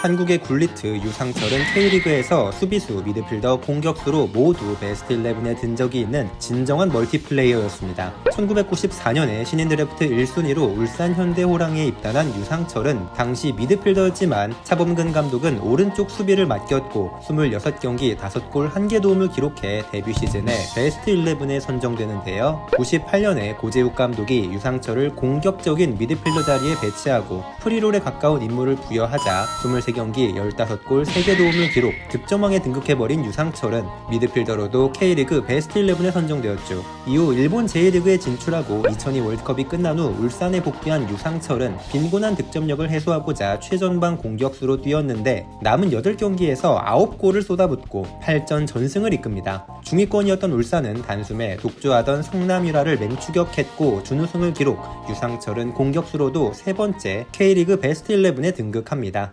한국의 굴리트, 유상철은 K리그에서 수비수, 미드필더, 공격수로 모두 베스트 11에 든 적이 있는 진정한 멀티플레이어였습니다. 1994년에 신인 드래프트 1순위로 울산 현대 호랑이에 입단한 유상철은 당시 미드필더였지만 차범근 감독은 오른쪽 수비를 맡겼고 26경기 5골 1개 도움을 기록해 데뷔 시즌에 베스트 11에 선정되는데요. 98년에 고재욱 감독이 유상철을 공격적인 미드필더 자리에 배치하고 프리롤에 가까운 임무를 부여하자 23 경기 15골 3개 도움을 기록 득점왕에 등극해버린 유상철은 미드필더로도 K리그 베스트 11에 선정되었죠. 이후 일본 제1리그에 진출하고 2002 월드컵이 끝난 후 울산에 복귀한 유상철은 빈곤한 득점력을 해소하고자 최전방 공격수로 뛰었는데 남은 8경기에서 9골을 쏟아붓고 8전 전승을 이끕니다. 중위권이었던 울산은 단숨에 독주하던 성남유라를 맹추격했고 준우승을 기록 유상철은 공격수로도 세 번째 K리그 베스트 11에 등극합니다.